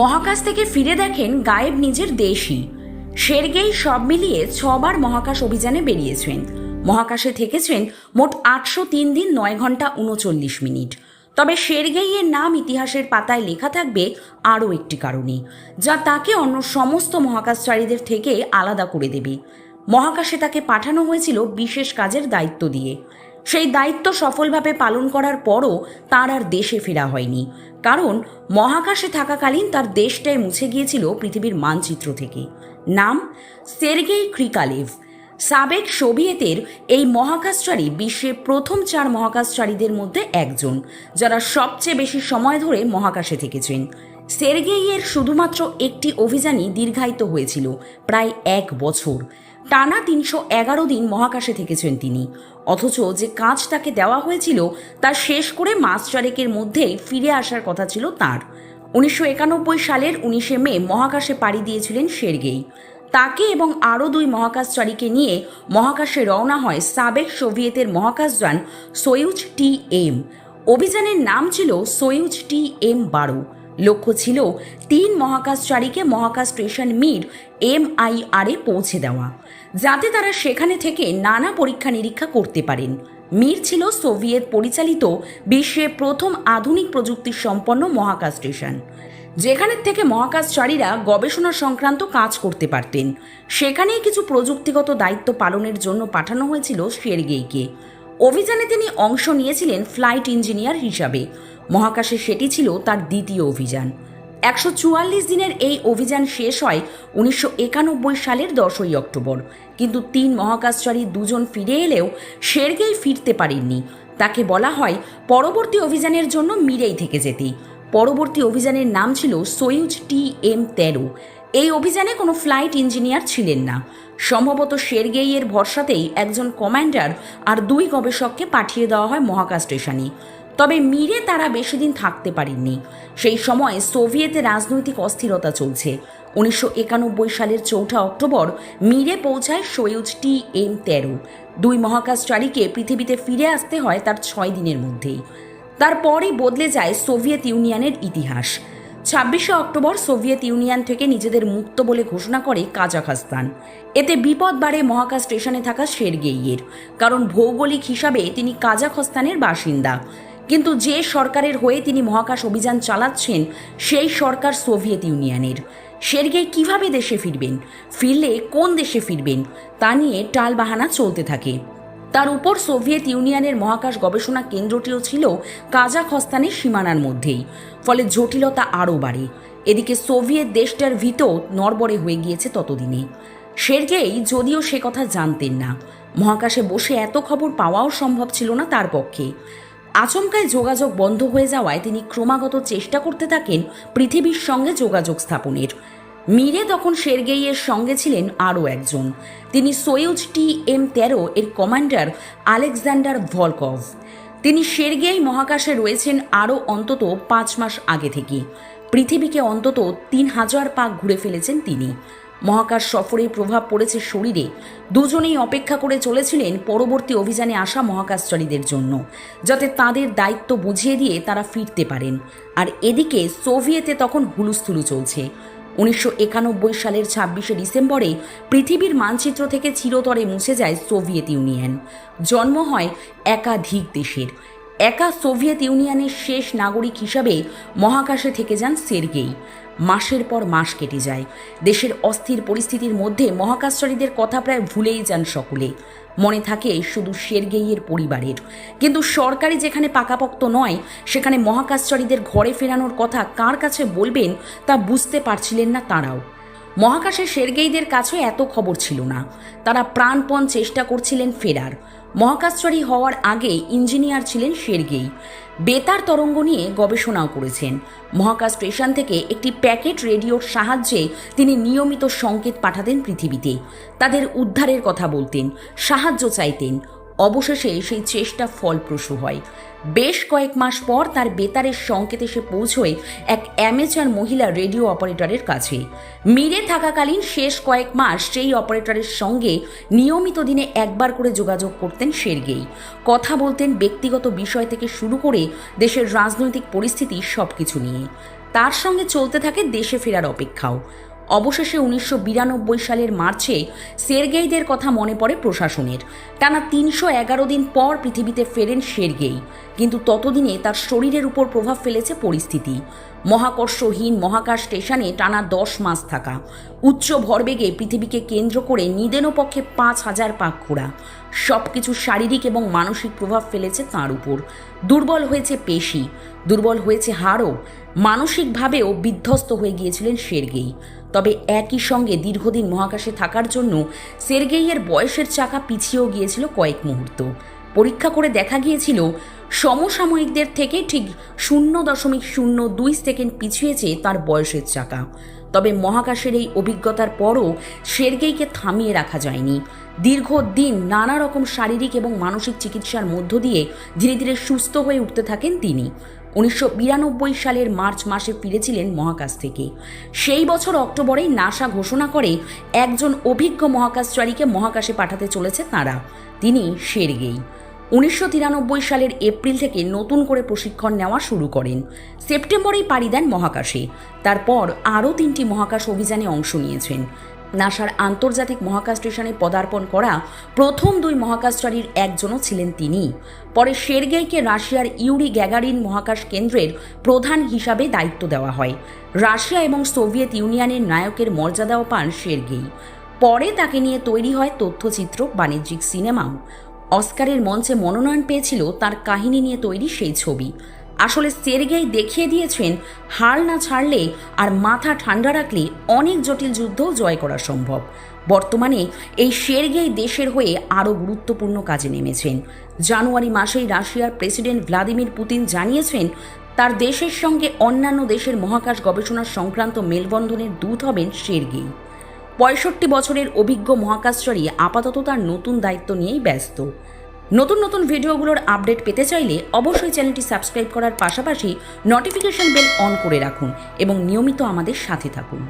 মহাকাশ থেকে ফিরে দেখেন গায়েব নিজের দেশই। সের্গেই সব মিলিয়ে ছবার মহাকাশ অভিযানে বেরিয়েছেন। মহাকাশে থেকেছেন মোট আটশো তিন দিন নয় ঘণ্টা উনচল্লিশ মিনিট। তবে সের্গেইয়ের নাম ইতিহাসের পাতায় লেখা থাকবে আরও একটি কারণে, যা তাকে অন্য সমস্ত মহাকাশচারীদের থেকে আলাদা করে দেবে। মহাকাশে তাকে পাঠানো হয়েছিল বিশেষ কাজের দায়িত্ব দিয়ে। সেই দায়িত্ব সফলভাবে পালন করার পরও তার আর দেশে ফেরা হয়নি। কারণ মহাকাশে থাকাকালীন তার দেশটাই মুছে গিয়েছিল পৃথিবীর মানচিত্র থেকে। নাম সের্গেই ক্রিকালেভ। সাবেক সোভিয়েতের এই মহাকাশচারী বিশ্বের প্রথম চার মহাকাশচারীদের মধ্যে একজন, যারা সবচেয়ে বেশি সময় ধরে মহাকাশে থেকেছেন। সের্গেইয়ের শুধুমাত্র একটি অভিযানই দীর্ঘায়িত হয়েছিল, প্রায় এক বছর। টানা তিনশো এগারো দিন মহাকাশে থেকেছেন তিনি। অথচ যে কাজ তাকে দেওয়া হয়েছিল তা শেষ করে মাস চারেকের মধ্যেই ফিরে আসার কথা ছিল তার। উনিশশো একানব্বই সালের উনিশে মে মহাকাশে পাড়ি দিয়েছিলেন সের্গেই তাকে এবং আরও দুই মহাকাশচারীকে নিয়ে মহাকাশে রওনা হয় সাবেক সোভিয়েতের মহাকাশযান সোয়ুজ টি এম। অভিযানের নাম ছিল সোয়ুজ টি এম বারো। লক্ষ্য ছিল তিন মহাকাশচারীকে মহাকাশ স্টেশন মির এম আই আরে পৌঁছে দেওয়া, যাতে তারা সেখানে থেকে নানা পরীক্ষা নিরীক্ষা করতে পারেন। মির ছিল সোভিয়েত পরিচালিত বিশ্বের প্রথম আধুনিক প্রযুক্তি সম্পন্ন মহাকাশ স্টেশন, যেখানে থেকে মহাকাশচারীরা গবেষণা সংক্রান্ত কাজ করতে পারতেন। সেখানেই কিছু প্রযুক্তিগত দায়িত্ব পালনের জন্য পাঠানো হয়েছিল শেরগেইকে অভিযানে তিনি অংশ নিয়েছিলেন ফ্লাইট ইঞ্জিনিয়ার হিসাবে। মহাকাশে সেটি ছিল তার দ্বিতীয় অভিযান। একশো চুয়াল্লিশ দিনের এই অভিযান শেষ হয় উনিশশো একানব্বই সালের দশই অক্টোবর। কিন্তু তিন মহাকাশচারী দুজন ফিরে এলেও সের্গেই ফিরতে পারেননি। তাকে বলা হয় পরবর্তী অভিযানের জন্য মিরেই থেকে যেতে। পরবর্তী অভিযানের নাম ছিল সয়ুজ টি এম তেরো। এই অভিযানে কোনো ফ্লাইট ইঞ্জিনিয়ার ছিলেন না। সম্ভবত শেরগেইয়ের ভরসাতেই একজন কমান্ডার আর দুই গবেষককে পাঠিয়ে দেওয়া হয় মহাকাশ স্টেশনে। তবে মিরে তারা বেশি দিন থাকতে পারেননি। সেই সময় সোভিয়েতে রাজনৈতিক অস্থিরতা চলছে। উনিশশো একানব্বই সালের চৌঠা অক্টোবর মিরে পৌঁছায় সয়ুজ টি এম তেরো। দুই মহাকাশচারীকে পৃথিবীতে ফিরে আসতে হয় তার ছয় দিনের মধ্যেই। তারপরই বদলে যায় সোভিয়েত ইউনিয়নের ইতিহাস। ছাব্বিশে অক্টোবর সোভিয়েত ইউনিয়ন থেকে নিজেদের মুক্ত বলে ঘোষণা করে কাজাখস্তান। এতে বিপদ বাড়ে মহাকাশ স্টেশনে থাকা শেরগেইয়ের, কারণ ভৌগোলিক হিসাবে তিনি কাজাখস্তানের বাসিন্দা। কিন্তু যে সরকারের হয়ে তিনি মহাকাশ অভিযান চালাচ্ছেন, সেই সরকার সোভিয়েত ইউনিয়নের। শেরগেই কীভাবে দেশে ফিরবেন? ফিরলে কোন দেশে ফিরবেন? তা নিয়ে টালবাহানা চলতে থাকে। তার উপর সোভিয়েত ইউনিয়নের মহাকাশ গবেষণা কেন্দ্রটিও ছিল কাজাখস্তানের সীমানার মধ্যেই। ফলে জটিলতা আরও বাড়ে। এদিকে সোভিয়েত দেশটার ভিতর নরবরে হয়ে গিয়েছে ততদিনে। সের্গেই যদিও সে কথা জানতেন না। মহাকাশে বসে এত খবর পাওয়াও সম্ভব ছিল না তার পক্ষে। আচমকায় যোগাযোগ বন্ধ হয়ে যাওয়ায় তিনি ক্রমাগত চেষ্টা করতে থাকেন পৃথিবীর সঙ্গে যোগাযোগ স্থাপনের। মিরে তখন শেরগেইয়ের সঙ্গে ছিলেন আরও একজন। তিনি সৈয়দ টি এম তেরো এর কমান্ডার আলেকজান্ডার ভলকভ। তিনি শেরগেই মহাকাশে রয়েছেন আরও অন্তত পাঁচ মাস আগে থেকে। পৃথিবীকে অন্তত তিন হাজার পাক ঘুরে ফেলেছেন তিনি। মহাকাশ সফরে প্রভাব পড়েছে শরীরে। দুজনেই অপেক্ষা করে চলেছিলেন পরবর্তী অভিযানে আসা মহাকাশচারীদের জন্য, যাতে তাদের দায়িত্ব বুঝিয়ে দিয়ে তারা ফিরতে পারেন। আর এদিকে সোভিয়েতে তখন হুলুস্থুলু চলছে। উনিশশো একানব্বই সালের ছাব্বিশে ডিসেম্বরে পৃথিবীর মানচিত্র থেকে চিরতরে মুছে যায় সোভিয়েত ইউনিয়ন। জন্ম হয় একাধিক দেশের। একা সোভিয়েত ইউনিয়নের শেষ নাগরিক হিসাবে মহাকাশে থেকে যান সের্গেই। মাসের পর মাস কেটে যায়। দেশের অস্থির পরিস্থিতির মধ্যে মহাকাশচারীদের কথা প্রায় ভুলেই যান সকলে। মনে থাকে শুধু শেরগেইয়ের পরিবারের। কিন্তু সরকারি যেখানে পাকাপোক্ত নয়, সেখানে মহাকাশচারীদের ঘরে ফেরানোর কথা কার কাছে বলবেন তা বুঝতে পারছিলেন না তারাও। মহাকাশে শেরগেইদের কাছে এত খবর ছিল না। তারা প্রাণপণ চেষ্টা করছিলেন ফেরার। মহাকাশচারী হওয়ার আগে ইঞ্জিনিয়ার ছিলেন শেরগেই। বেতার তরঙ্গ নিয়ে গবেষণাও করেছেন। মহাকাশ স্টেশন থেকে একটি প্যাকেট রেডিওর সাহায্যে তিনি নিয়মিত সংকেত পাঠাতেন পৃথিবীতে। তাদের উদ্ধারের কথা বলতেন, সাহায্য চাইতেন অবশেষে সেই চেষ্টা ফলপ্রসূ হয়। বেশ কয়েক মাস পর তার বেতারের সংকেত এসে পৌঁছয় এক অ্যামেচার মহিলা রেডিও অপারেটরের কাছে। মিরে থাকাকালীন শেষ কয়েক মাস সেই অপারেটরের সঙ্গে নিয়মিত দিনে একবার করে যোগাযোগ করতেন সের্গেই কথা বলতেন ব্যক্তিগত বিষয় থেকে শুরু করে দেশের রাজনৈতিক পরিস্থিতি সব কিছু নিয়ে। তার সঙ্গে চলতে থাকে দেশে ফেরার অপেক্ষাও। অবশেষে উনিশশো বিরানব্বই সালের মার্চে সের্গেইদের কথা মনে পড়ে প্রশাসনের। টানা তিনশো এগারো দিন পর পৃথিবীতে ফেরেন সের্গেই, কিন্তু ততদিনে তার শরীরের উপর প্রভাব ফেলেছে পরিস্থিতি। মহাকর্ষহীন মহাকাশ স্টেশনে টানা দশ মাস থাকা, উচ্চ ভরবেগে পৃথিবীকে কেন্দ্র করে নিদেনও পক্ষে পাঁচ হাজার পাক ঘোরা সব কিছু শারীরিক এবং মানসিক প্রভাব ফেলেছে তার উপর। দুর্বল হয়েছে পেশি, দুর্বল হয়েছে হাড়ও, মানসিকভাবেও বিধ্বস্ত হয়ে গিয়েছিলেন সের্গেই। তবে একই সঙ্গে দীর্ঘদিন মহাকাশে থাকার জন্য সের্গেইয়ের বয়সের চাকা পিছিয়েও গিয়েছিল কয়েক মুহূর্ত। পরীক্ষা করে দেখা গিয়েছিল, সমসাময়িকদের থেকে ঠিক শূন্য দশমিক শূন্য দুই সেকেন্ড পিছিয়েছে তার বয়সের চাকা। তবে মহাকাশের এই অভিজ্ঞতার পরও সের্গেইকে থামিয়ে রাখা যায়নি। দীর্ঘদিন নানা রকম শারীরিক এবং মানসিক চিকিৎসার মধ্য দিয়ে ধীরে ধীরে সুস্থ হয়ে উঠতে থাকেন তিনি। উনিশশো বিরানব্বই সালের মার্চ মাসে ফিরেছিলেন মহাকাশ থেকে। সেই বছর অক্টোবরেই নাসা ঘোষণা করে একজন অভিজ্ঞ মহাকাশচারীকে মহাকাশে পাঠাতে চলেছে তাঁরা। তিনি সের্গেই উনিশশো সালের এপ্রিল থেকে নতুন করে প্রশিক্ষণ নেওয়া শুরু করেন। সেপ্টেম্বরেই পাড়ি দেন মহাকাশে। তারপর আরও তিনটি মহাকাশ অভিযানে অংশ নিয়েছেন। নাসার আন্তর্জাতিক মহাকাশ স্টেশনে পদার্পণ করা প্রথম দুই মহাকাশচারীর একজনও ছিলেন তিনি। পরে শেরগেইকে রাশিয়ার ইউরি গ্যাগারিন মহাকাশ কেন্দ্রের প্রধান হিসাবে দায়িত্ব দেওয়া হয়। রাশিয়া এবং সোভিয়েত ইউনিয়নের নায়কের মর্যাদাও পান শেরগেই। পরে তাকে নিয়ে তৈরি হয় তথ্যচিত্র বাণিজ্যিক সিনেমাও। অস্কারের মঞ্চে মনোনয়ন পেয়েছিল তার কাহিনী নিয়ে তৈরি সেই ছবি। আসলে সের্গেই দেখিয়ে দিয়েছেন, হার না ছাড়লে আর মাথা ঠান্ডা রাখলে অনেক জটিল যুদ্ধও জয় করা সম্ভব। বর্তমানে এই সের্গেই দেশের হয়ে আরও গুরুত্বপূর্ণ কাজে নেমেছেন। জানুয়ারি মাসেই রাশিয়ার প্রেসিডেন্ট ভ্লাদিমির পুতিন জানিয়েছেন, তার দেশের সঙ্গে অন্যান্য দেশের মহাকাশ গবেষণা সংক্রান্ত মেলবন্ধনের দূত হবেন সের্গেই। পঁয়ষট্টি বছরের অভিজ্ঞ মহাকাশচারী আপাতত তার নতুন দায়িত্ব নিয়েই ব্যস্ত। নতুন নতুন ভিডিওগুলোর আপডেট পেতে চাইলে অবশ্যই চ্যানেলটি সাবস্ক্রাইব করার পাশাপাশি নোটিফিকেশন বেল অন করে রাখুন এবং নিয়মিত আমাদের সাথে থাকুন।